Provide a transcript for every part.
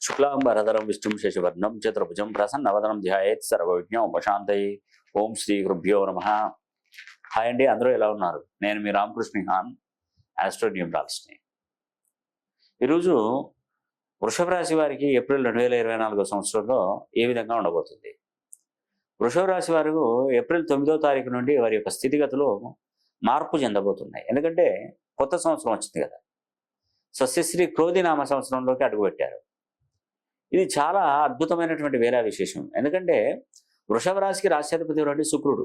శుక్లాంబరధరం విష్ణుం శశివర్ణం చతుర్భుజం ప్రసన్నవదనం ధ్యాయేత్ సర్వవిజ్ఞం ఉపశాంతయి ఓం శ్రీ గురుభ్యో నమ. హాయ్ అండి అందరూ ఎలా ఉన్నారు? నేను మీ రామకృష్ణ హాన్ ఆస్ట్రోన్యూమరాల్స్ని ఈరోజు వృషభ రాశి వారికి ఏప్రిల్ రెండు వేల ఇరవై నాలుగో సంవత్సరంలో ఏ విధంగా ఉండబోతుంది? వృషభ రాశి వారు ఏప్రిల్ తొమ్మిదో తారీఖు నుండి వారి యొక్క స్థితిగతులు మార్పు చెందబోతున్నాయి. ఎందుకంటే కొత్త సంవత్సరం వచ్చింది కదా. సస్యశ్రీ క్రోధి నామ సంవత్సరంలోకి అడుగుపెట్టారు. ఇది చాలా అద్భుతమైనటువంటి వేలా విశేషం. ఎందుకంటే వృషభ రాశికి రాశ్యాధిపతి ఎవరంటే శుక్రుడు.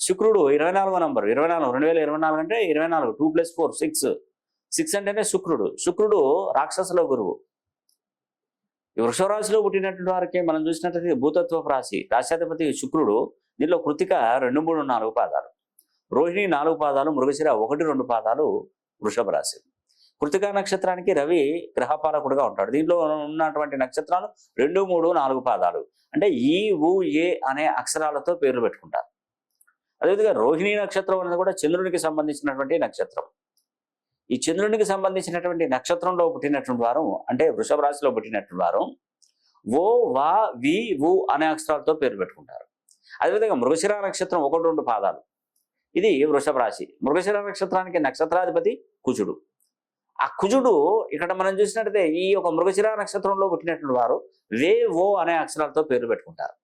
శుక్రుడు ఇరవై నాలుగో నంబర్ ఇరవై నాలుగు రెండు వేల ఇరవై నాలుగు అంటే ఇరవై నాలుగు two plus four six. Six అంటేనే శుక్రుడు. శుక్రుడు రాక్షసుల గురువు. ఈ వృషభ రాశిలో పుట్టినటువంటి వారికి మనం చూసినట్లయితే భూతత్వపు రాశి రాశ్యాధిపతి శుక్రుడు దీనిలో కృతిక రెండు మూడు నాలుగు పాదాలు. రోహిణి నాలుగు పాదాలు మృగశిర ఒకటి రెండు పాదాలు వృషభ రాశి. కృతికా నక్షత్రానికి రవి గ్రహపాలకుడుగా ఉంటాడు. దీంట్లో ఉన్నటువంటి నక్షత్రాలు రెండు మూడు నాలుగు పాదాలు. అంటే ఈ ఊ ఏ అనే అక్షరాలతో పేర్లు పెట్టుకుంటారు. అదేవిధంగా రోహిణి నక్షత్రం అనేది కూడా చంద్రునికి సంబంధించినటువంటి నక్షత్రం. ఈ చంద్రునికి సంబంధించినటువంటి నక్షత్రంలో పుట్టినటువంటి వారు అంటే వృషభ రాశిలో పుట్టినటువంటి వారు ఓ వా వి ఊ అనే అక్షరాలతో పేరు పెట్టుకుంటారు. అదేవిధంగా మృగశిర నక్షత్రం ఒకటి రెండు పాదాలు. ఇది వృషభ రాశి. మృగశిర నక్షత్రానికి నక్షత్రాధిపతి కుచుడు ఆ కుజుడు ఇక్కడ మనం చూసినట్టయితే ఈ యొక్క మృగశిర నక్షత్రంలో పుట్టినటువంటి వారు వే ఓ అనే అక్షరాలతో పేరు పెట్టుకుంటారు.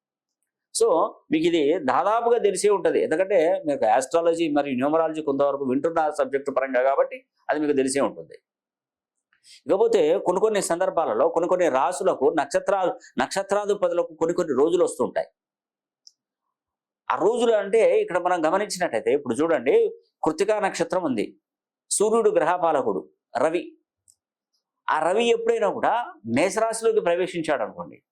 సో మీకు ఇది దాదాపుగా తెలిసే ఉంటుంది. ఎందుకంటే మీకు ఆస్ట్రాలజీ మరియు న్యూమరాలజీ కొంతవరకు వింటున్న సబ్జెక్టు పరంగా కాబట్టి అది మీకు తెలిసే ఉంటుంది. ఇకపోతే కొన్ని కొన్ని సందర్భాలలో కొన్ని కొన్ని రాసులకు నక్షత్రాలు నక్షత్రాధిపతులకు కొన్ని కొన్ని రోజులు వస్తుంటాయి ఆ రోజులు అంటే ఇక్కడ మనం గమనించినట్టయితే ఇప్పుడు చూడండి కృతికా నక్షత్రం ఉంది. సూర్యుడు గ్రహపాలకుడు. రవి. ఆ రవి ఎప్పుడైనా కూడా మేషరాశిలోకి ప్రవేశించాడు అనుకోండి.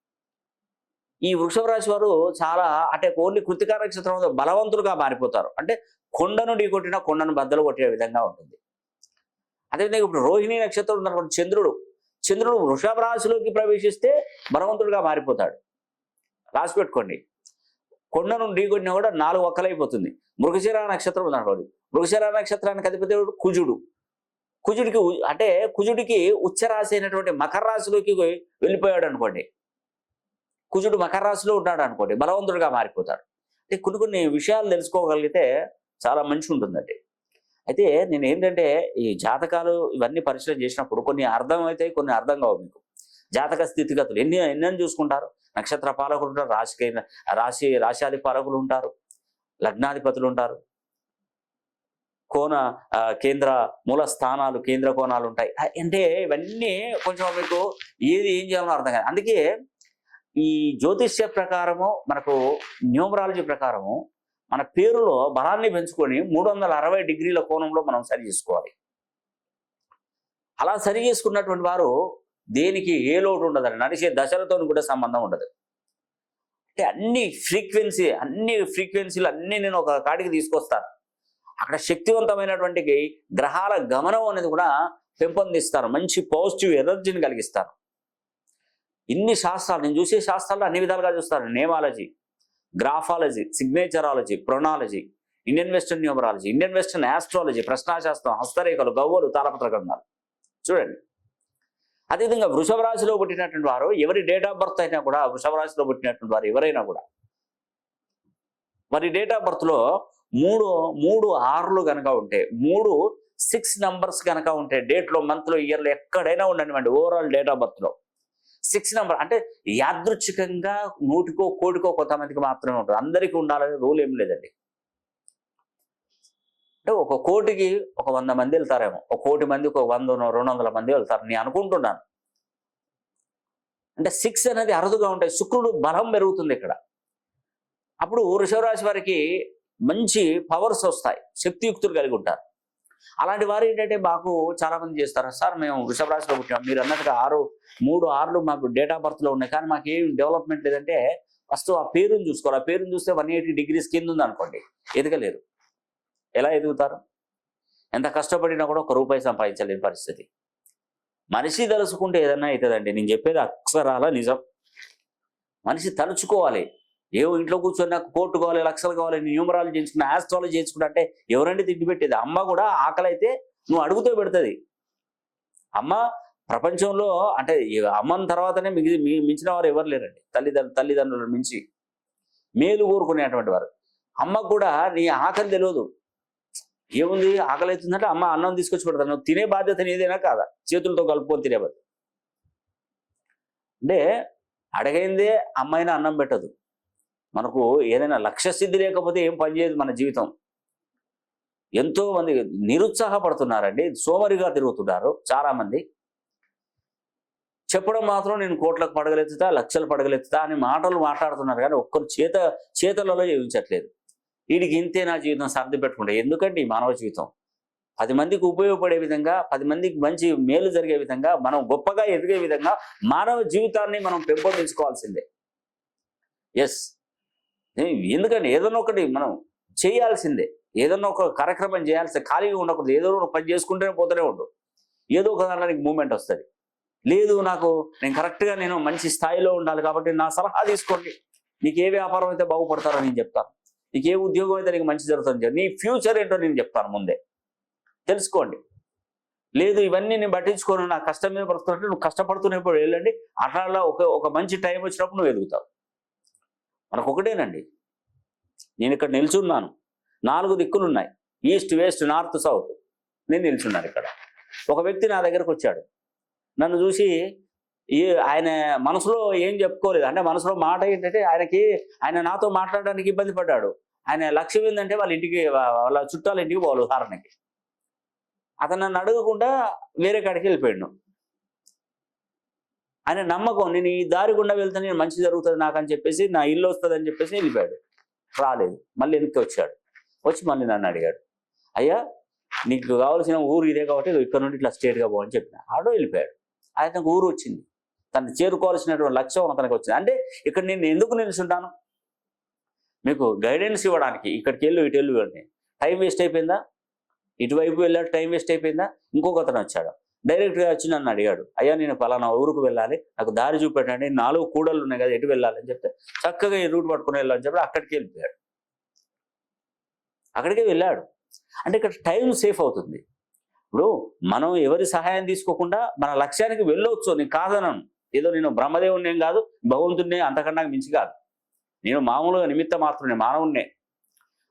ఈ వృషభ రాశి వారు చాలా అంటే ఓన్లీ కృతికా నక్షత్రం బలవంతులుగా మారిపోతారు. అంటే కొండను ఢీకొట్టిన కొండను బద్దలు కొట్టే విధంగా ఉంటుంది. అదేవిధంగా ఇప్పుడు రోహిణి నక్షత్రం ఉన్నటువంటి చంద్రుడు చంద్రుడు వృషభ రాశిలోకి ప్రవేశిస్తే బలవంతుడుగా మారిపోతాడు. రాసి పెట్టుకోండి. కొండను ఢీకొట్టినా కూడా నాలుగు ఒక్కలైపోతుంది. మృగశిర నక్షత్రం ఉందనుకోండి మృగశిర నక్షత్రానికి అధిపతి కుజుడు. కుజుడికి అంటే కుజుడికి ఉచ్చరాశి అయినటువంటి మకర రాశిలోకి వెళ్ళిపోయాడు అనుకోండి. కుజుడు మకర రాశిలో ఉన్నాడు అనుకోండి బలవంతుడుగా మారిపోతాడు. అంటే కొన్ని కొన్ని విషయాలు తెలుసుకోగలిగితే చాలా మంచి ఉంటుందండి. అయితే నేను ఏంటంటే ఈ జాతకాలు ఇవన్నీ పరిశీలన చేసినప్పుడు కొన్ని అర్థం అవుతాయి కొన్ని అర్థం కావు మీకు. జాతక స్థితిగతులు ఎన్ని ఎన్నని చూసుకుంటారు? నక్షత్ర పాలకులు ఉంటారు రాశికి రాశి రాశాది పాలకులు ఉంటారు లగ్నాధిపతులు ఉంటారు కోన కేంద్ర మూల స్థానాలు కేంద్ర కోణాలు ఉంటాయి. అంటే ఇవన్నీ కొంచెం మీకు ఏది ఏం చేయాలో అర్థం కాదు. అందుకే ఈ జ్యోతిష్య ప్రకారము మనకు న్యూమరాలజీ ప్రకారము మన పేరులో బలాన్ని పెంచుకొని మూడు వందల అరవై డిగ్రీల కోణంలో మనం సరి చేసుకోవాలి. అలా సరి చేసుకున్నటువంటి వారు దేనికి ఏ లోటు ఉండదండి నడిచే దశలతో కూడా సంబంధం ఉండదు. అంటే అన్ని ఫ్రీక్వెన్సీ అన్ని ఫ్రీక్వెన్సీలు అన్ని నేను ఒక కాడికి తీసుకొస్తాను. అక్కడ శక్తివంతమైనటువంటి గ్రహాల గమనం అనేది కూడా పెంపొందిస్తారు. మంచి పాజిటివ్ ఎనర్జీని కలిగిస్తారు. ఇన్ని శాస్త్రాలు నేను చూసే శాస్త్రాలు అన్ని విధాలుగా చూస్తాను nameology graphology signatureology pronology Indian western numerology Indian western astrology ప్రశ్నాశాస్త్రం హస్తరేఖలు గవ్వలు తాళపత్ర గ్రంథాలు చూడండి. అదేవిధంగా వృషభ రాశిలో పుట్టినటువంటి వారు ఎవరి డేట్ ఆఫ్ బర్త్ అయినా కూడా వృషభ రాశిలో పుట్టినటువంటి వారు ఎవరైనా కూడా. మరి డేట్ ఆఫ్ బర్త్లో మూడు మూడు ఆరులు కనుక ఉంటే మూడు సిక్స్ నంబర్స్ కనుక ఉంటే డేట్లో మంత్లో ఇయర్లో ఎక్కడైనా ఉండనివ్వండి ఓవరాల్ డేట్ ఆఫ్ బర్త్లో సిక్స్ నెంబర్ అంటే యాదృచ్ఛికంగా నూటికో కోటికో కొంతమందికి మాత్రమే ఉంటుంది. అందరికీ ఉండాలని రూల్ ఏం లేదండి. అంటే ఒక కోటికి ఒక వంద మంది వెళ్తారేమో. ఒక కోటి మంది ఒక వంద రెండు వందల మంది వెళ్తారు. నేను అనుకుంటున్నాను. అంటే సిక్స్ అనేది అరుదుగా ఉంటాయి శుక్రుడు బలం పెరుగుతుంది ఇక్కడ. అప్పుడు వృషభ రాశి వారికి మంచి పవర్స్ వస్తాయి. శక్తియుక్తులు కలిగి ఉంటారు. అలాంటి వారు ఏంటంటే మాకు చాలా మంది చేస్తారు. సార్ మేము వృషభ రాశిలో పుట్టాం. మీరు అన్నట్టుగా ఆరు మూడు ఆరులు మాకు డేట్ ఆఫ్ బర్త్లో ఉన్నాయి. కానీ మాకు ఏం డెవలప్మెంట్ లేదంటే ఫస్ట్ ఆ పేరుని చూసుకోవాలి ఆ పేరుని చూస్తే వన్ ఎయిటీ డిగ్రీస్ కింద ఉంది అనుకోండి. ఎదగలేరు. ఎలా ఎదుగుతారు? ఎంత కష్టపడినా కూడా ఒక రూపాయి సంపాదించలేని పరిస్థితి. మనిషి తలుచుకుంటే ఏదన్నా అవుతుందండి. నేను చెప్పేది అక్షరాల నిజం. మనిషి తలుచుకోవాలి. ఏవో ఇంట్లో కూర్చొని నాకు కోర్టు కావాలి లక్షలు కావాలి న్యూమరాలు చేయించుకున్న ఆస్ట్రాలజీ చేయించుకుంటా అంటే ఎవరండి తిండి పెట్టేది. అమ్మ కూడా ఆకలి అయితే నువ్వు అడుగుతూ పెడుతుంది. అమ్మ ప్రపంచంలో అంటే అమ్మని తర్వాతనే మిగి మించిన వారు ఎవరు లేరండి. తల్లిదండ్రులు తల్లిదండ్రులను మించి మేలు కోరుకునేటువంటి వారు. అమ్మకు కూడా నీ ఆకలి తెలియదు ఏముంది? ఆకలి అవుతుందంటే అమ్మ అన్నం తీసుకొచ్చి పెడతాను. నువ్వు తినే బాధ్యత నీదేనా కాదా? చేతులతో కలుపుకొని తినే బాధ్యత అంటే అడగైందే అమ్మాయినా అన్నం పెట్టదు. మనకు ఏదైనా లక్ష్య సిద్ధి లేకపోతే ఏం పని చేయదు మన జీవితం. ఎంతో మంది నిరుత్సాహపడుతున్నారండి. సోమరిగా తిరుగుతున్నారు చాలా మంది చెప్పడం మాత్రం నేను కోట్లకు పడగలెత్తుతా లక్షలు పడగలెత్తుతా అని మాటలు మాట్లాడుతున్నారు కానీ ఒక్కరు చేత చేతలలో జీవించట్లేదు. వీడికి ఇంతే నా జీవితం సర్ది పెట్టుకుంటే ఎందుకండి ఈ మానవ జీవితం? పది మందికి ఉపయోగపడే విధంగా పది మందికి మంచి మేలు జరిగే విధంగా మనం గొప్పగా ఎదిగే విధంగా మానవ జీవితాన్ని మనం పెంపొందించుకోవాల్సిందే. ఎస్ ఎందుకంటే ఏదైనా ఒకటి మనం చేయాల్సిందే. ఏదైనా ఒక కార్యక్రమం చేయాల్సి ఖాళీగా ఉండకూడదు. ఏదో ఒక పని చేసుకుంటూనే పోతూనే ఉండు. ఏదో ఒక దానికి మూమెంట్ వస్తుంది. లేదు నాకు నేను కరెక్ట్గా నేను మంచి స్థాయిలో ఉండాలి కాబట్టి నా సలహా తీసుకోండి. నీకు ఏ వ్యాపారం అయితే బాగుపడతారో నేను చెప్తాను. నీకు ఏ ఉద్యోగం అయితే నీకు మంచి జరుగుతుంది నీ ఫ్యూచర్ ఏంటో నేను చెప్తాను ముందే. తెలుసుకోండి. లేదు ఇవన్నీ నేను పట్టించుకోను నా కష్టం మీద బ్రతుకున్నట్టు నువ్వు కష్టపడుతున్నప్పుడు వెళ్ళండి. అట్లా ఒక ఒక మంచి టైం వచ్చినప్పుడు నువ్వు ఎదుగుతావు. మనకొకటేనండి. నేను ఇక్కడ నిల్చున్నాను. నాలుగు దిక్కులు ఉన్నాయి ఈస్ట్ వెస్ట్ నార్త్ సౌత్. నేను నిల్చున్నాను ఇక్కడ. ఒక వ్యక్తి నా దగ్గరకు వచ్చాడు నన్ను చూసి ఈ ఆయన మనసులో ఏం చెప్పుకోలేదు. అంటే మనసులో మాట ఏంటంటే ఆయనకి ఆయన నాతో మాట్లాడడానికి ఇబ్బంది పడ్డాడు. ఆయన లక్ష్యం ఏంటంటే వాళ్ళ ఇంటికి వాళ్ళ చుట్టాల ఇంటికి పోవాలి ఉదాహరణకి. అతను నన్ను అడగకుండా వేరే కాడికి వెళ్ళిపోయాడు. ఆయన నమ్మకం నేను ఈ దారి గుండా వెళ్తే నేను మంచి జరుగుతుంది నాకు అని చెప్పేసి నా ఇల్లు వస్తుంది అని చెప్పేసి వెళ్ళిపోయాడు. రాలేదు. మళ్ళీ వెనక్కి వచ్చాడు. వచ్చి మళ్ళీ నన్ను అడిగాడు. అయ్యా నీకు కావాల్సిన ఊరు ఇదే కాబట్టి ఇక్కడ నుండి ఇట్లా స్టేట్గా పోవని చెప్పిన. ఆడో వెళ్ళిపోయాడు. ఆయనకు ఊరు వచ్చింది. తను చేరుకోవాల్సినటువంటి లక్ష్యం అతనికి వచ్చింది. అంటే ఇక్కడ నేను ఎందుకు నిలుచుంటాను? మీకు గైడెన్స్ ఇవ్వడానికి ఇక్కడికి వెళ్ళు ఇటు వెళ్ళు టైం వేస్ట్ అయిపోయిందా? ఇటువైపు వెళ్ళాడు టైం వేస్ట్ అయిపోయిందా? ఇంకొక అతను వచ్చాడు. డైరెక్ట్గా వచ్చి నన్ను అడిగాడు అయ్యా నేను పలానా ఊరుకు వెళ్ళాలి నాకు దారి చూపెట్టండి నాలుగు కూడలు ఉన్నాయి కదా ఎటు వెళ్ళాలి? అని చెప్తే చక్కగా ఈ రూట్ పట్టుకుని వెళ్ళాలని చెప్పి అక్కడికి వెళ్ళిపోయాడు. అక్కడికే వెళ్ళాడు. అంటే ఇక్కడ టైం సేఫ్ అవుతుంది. ఇప్పుడు మనం ఎవరి సహాయం తీసుకోకుండా మన లక్ష్యానికి వెళ్ళవచ్చు నేను కాదనను. ఏదో నేను బ్రహ్మదేవుని ఏం కాదు భగవంతుడిని అంతకన్నా మించి కాదు. నేను మామూలుగా నిమిత్త మాత్రమే మానవుణ్ణే.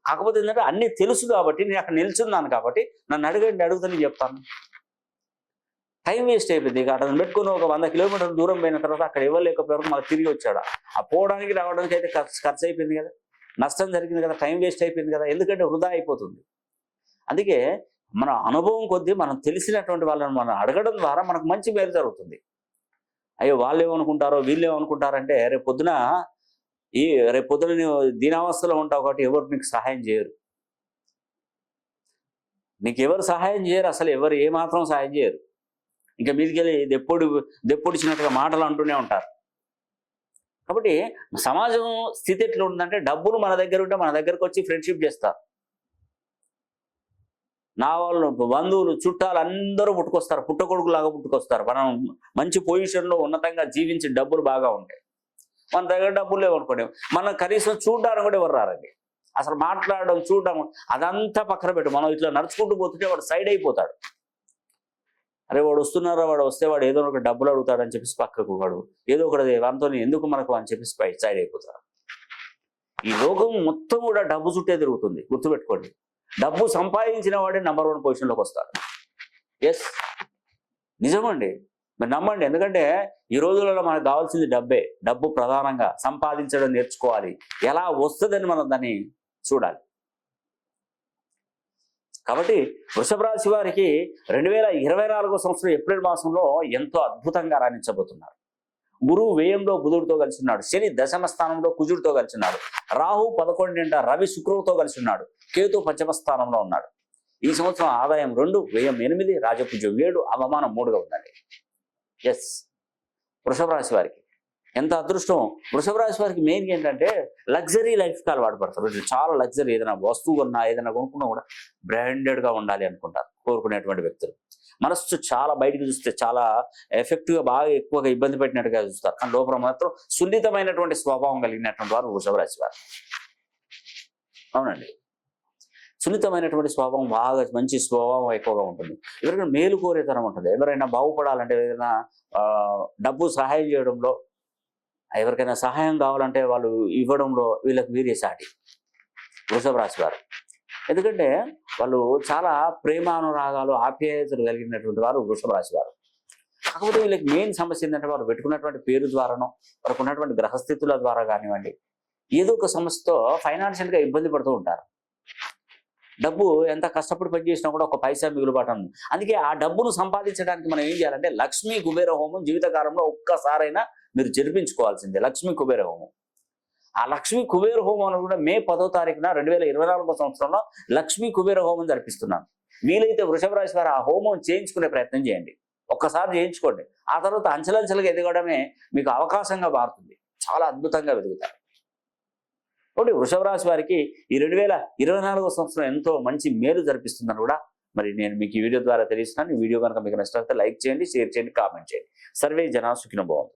కాకపోతే ఏంటంటే అన్నీ తెలుసు కాబట్టి నేను అక్కడ నిల్చున్నాను కాబట్టి నన్ను అడగండి అడుగుతా నేను చెప్తాను. టైం వేస్ట్ అయిపోయింది ఇక అతను పెట్టుకుని ఒక వంద కిలోమీటర్ల దూరం పోయిన తర్వాత అక్కడ ఇవ్వలేకపోయారు మాకు తిరిగి వచ్చాడు. ఆ పోవడానికి రావడానికి అయితే ఖర్చు ఖర్చు అయిపోయింది కదా. నష్టం జరిగింది కదా టైం వేస్ట్ అయిపోయింది కదా. ఎందుకంటే వృధా అయిపోతుంది. అందుకే మన అనుభవం కొద్దీ మనం తెలిసినటువంటి వాళ్ళని మనం అడగడం ద్వారా మనకు మంచి మేలు జరుగుతుంది. అయ్యో వాళ్ళు ఏమనుకుంటారో వీళ్ళు ఏమనుకుంటారంటే రేపు పొద్దున ఈ రేపు పొద్దున నువ్వు దీనావస్థలో ఉంటావు కాబట్టి ఎవరు నీకు సహాయం చేయరు. నీకు ఎవరు సహాయం చేయరు అసలు ఎవరు ఏమాత్రం సహాయం చేయరు. ఇంకా మీదికెళ్ళి దెప్పొడి దెప్పుడు దెప్పుడిచ్చినట్టుగా మాటలు అంటూనే ఉంటారు. కాబట్టి సమాజం స్థితి ఎట్లా ఉందంటే డబ్బులు మన దగ్గర ఉంటే మన దగ్గరకు వచ్చి ఫ్రెండ్షిప్ చేస్తారు. నా వాళ్ళు బంధువులు చుట్టాలు అందరూ పుట్టుకొస్తారు. పుట్టకొడుకులాగా పుట్టుకొస్తారు. మనం మంచి పొజిషన్లో ఉన్నతంగా జీవించి డబ్బులు బాగా ఉంటాయి. మన దగ్గర డబ్బులు లేవనుకోండి మనం కనీసం చూడడానికి కూడా ఎవరు రారండి? అసలు మాట్లాడడం చూడడం అదంతా పక్కన పెట్టు. మనం ఇట్లా నడుచుకుంటూ పోతుంటే వాడు సైడ్ అయిపోతాడు. అరే వాడు వస్తున్నారా? వాడు వస్తే వాడు ఏదో ఒక డబ్బులు అడుగుతాడని చెప్పేసి పక్కకు వాడు. ఏదో ఒకటి వాటితో ఎందుకు మనకు అని చెప్పేసి సైడ్ అయిపోతాడు ఈ లోకం మొత్తం కూడా డబ్బు చుట్టే తిరుగుతుంది. గుర్తుపెట్టుకోండి. డబ్బు సంపాదించిన వాడే నంబర్ వన్ పొజిషన్లోకి వస్తాడు. ఎస్ నిజమండి. మీరు నమ్మండి. ఎందుకంటే ఈ రోజులలో మనకు కావాల్సింది డబ్బే. డబ్బు ప్రధానంగా సంపాదించడం నేర్చుకోవాలి. ఎలా వస్తుందని మనం దాన్ని చూడాలి. కాబట్టి వృషభ రాశి వారికి రెండు వేల ఇరవై నాలుగో సంవత్సరం ఏప్రిల్ మాసంలో ఎంతో అద్భుతంగా రాణించబోతున్నారు. గురువు వ్యయంలో బుధుడితో కలిసి ఉన్నాడు. శని దశమ స్థానంలో కుజుడితో కలిసి ఉన్నాడు. రాహు పదకొండింట రవి శుక్రువుతో కలిసి ఉన్నాడు. కేతు పంచమ స్థానంలో ఉన్నాడు. ఈ సంవత్సరం ఆదాయం రెండు వ్యయం ఎనిమిది రాజపూజ్యం ఏడు అవమానం మూడుగా ఉందండి. ఎస్ వృషభ రాశి వారికి ఎంత అదృష్టం. వృషభ రాశి వారికి మెయిన్ ఏంటంటే లగ్జరీ లైఫ్ స్టైల్ వాడపడతారు చాలా లగ్జరీ ఏదైనా వస్తువు కొన్నా ఏదైనా కొనుక్కున్నా కూడా బ్రాండెడ్గా గా ఉండాలి అనుకుంటారు కోరుకునేటువంటి వ్యక్తులు. మనస్సు చాలా బయటికి చూస్తే చాలా ఎఫెక్టివ్గా బాగా ఎక్కువగా ఇబ్బంది పెట్టినట్టుగా చూస్తారు. కానీ లోపల మాత్రం సున్నితమైనటువంటి స్వభావం కలిగినటువంటి వారు వృషభ రాశి వారు. అవునండి. సున్నితమైనటువంటి స్వభావం బాగా మంచి స్వభావం ఎక్కువగా ఉంటుంది. ఎవరికైనా మేలు కోరేతనం ఉంటుంది. ఎవరైనా బాగుపడాలంటే ఏదైనా డబ్బు సహాయం చేయడంలో ఎవరికైనా సహాయం కావాలంటే వాళ్ళు ఇవ్వడంలో వీళ్ళకి వీరే సాటి. వృషభ రాశి వారు. ఎందుకంటే వాళ్ళు చాలా ప్రేమానురాగాలు ఆప్యాయతలు కలిగినటువంటి వారు వృషభ రాశి వారు. కాకపోతే వీళ్ళకి మెయిన్ సమస్య ఏంటంటే వారు పెట్టుకున్నటువంటి పేరు ద్వారానో వారికి ఉన్నటువంటి గ్రహస్థితుల ద్వారా కానివ్వండి ఏదో ఒక సమస్యతో ఫైనాన్షియల్గా ఇబ్బంది పడుతూ ఉంటారు. డబ్బు ఎంత కష్టపడి పనిచేసినా కూడా ఒక పైసా మిగులుబాటు ఉంది అందుకే ఆ డబ్బును సంపాదించడానికి మనం ఏం చేయాలంటే లక్ష్మీ కుబేర హోమం జీవితకాలంలో ఒక్కసారైనా మీరు జరిపించుకోవాల్సిందే. లక్ష్మీ కుబేర హోమం. ఆ లక్ష్మీ కుబేర హోమం అనేది కూడా మే పదో తారీఖున రెండు వేల ఇరవై నాలుగో సంవత్సరంలో లక్ష్మీ కుబేర హోమం జరిపిస్తున్నాను వీలైతే వృషభ రాశి వారు ఆ హోమం చేయించుకునే ప్రయత్నం చేయండి. ఒక్కసారి చేయించుకోండి. ఆ తర్వాత అంచెలంచెలుగా ఎదగడమే మీకు అవకాశంగా మారుతుంది. చాలా అద్భుతంగా వెతుకుతారు కాబట్టి వృషభ రాశి వారికి ఈ రెండు వేల ఇరవై నాలుగో సంవత్సరం ఎంతో మంచి మేలు జరిపిస్తుందని కూడా మరి నేను మీకు ఈ వీడియో ద్వారా తెలియస్తున్నాను ఈ వీడియో కనుక మీకు నచ్చినట్లయితే లైక్ చేయండి షేర్ చేయండి కామెంట్ చేయండి. సర్వే జనా సుఖిన బాగుంది